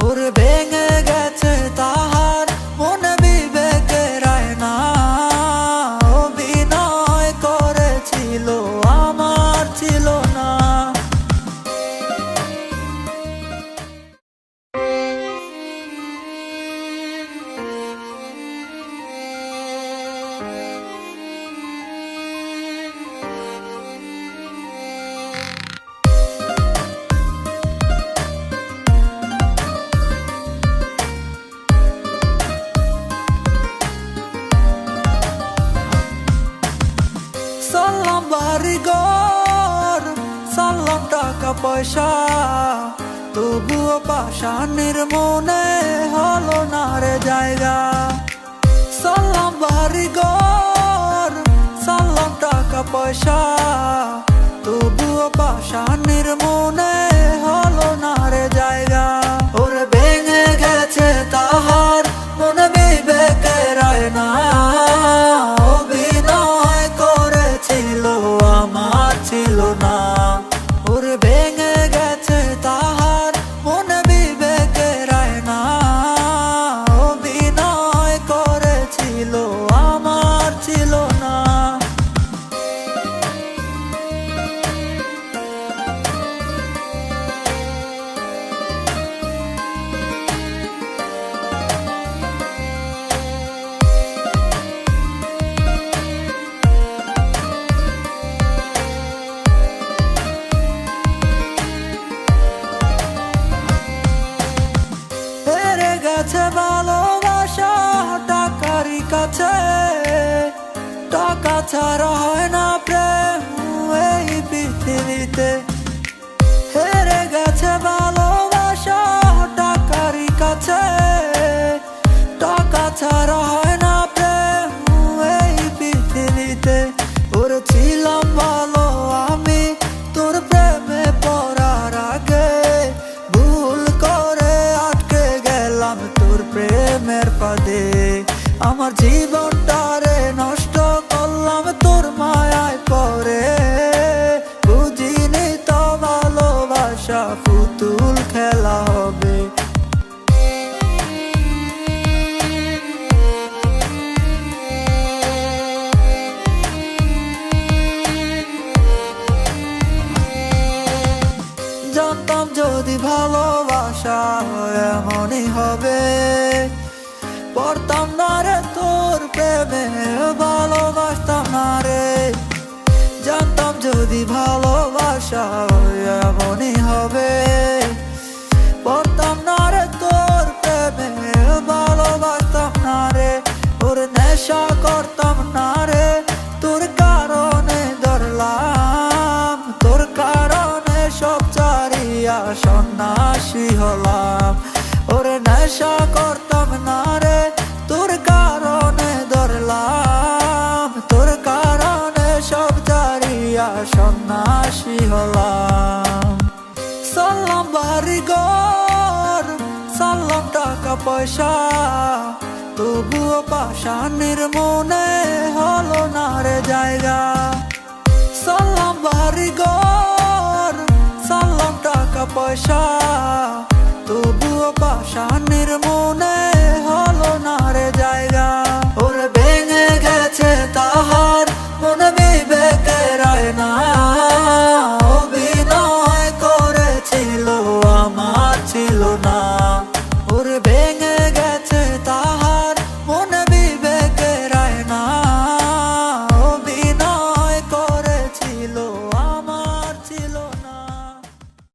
ওরে ভেঙে সালাম সানলাম টাকা, পয়সা। তবুও পাশানের মনে হলো না রে জায়গা। সানলাম বাড়ি সালাম টাকা, পয়সা। টাকা ভালোবাসা এমনই হবে। পড়তাম না রে তোর প্রেমে, ভালোবাসতাম না রে। জানতাম যদি ভালোবাসা এমনই হবে। সন্ন্যাসী হলাম। ওর নেশা করতাম না রে, তোর কারণে ধরলাম। তোর কারণে সব চারিয়া সন্ন্যাসী হলাম। সালাম বাড়ি ঘর সালাম টাকা পয়সা। তবুও পাশানের মনে হলো না রে জায়গা। সালাম বাড়ি ঘর সালাম টাকা পয়সা। তবুও পাশানের মনে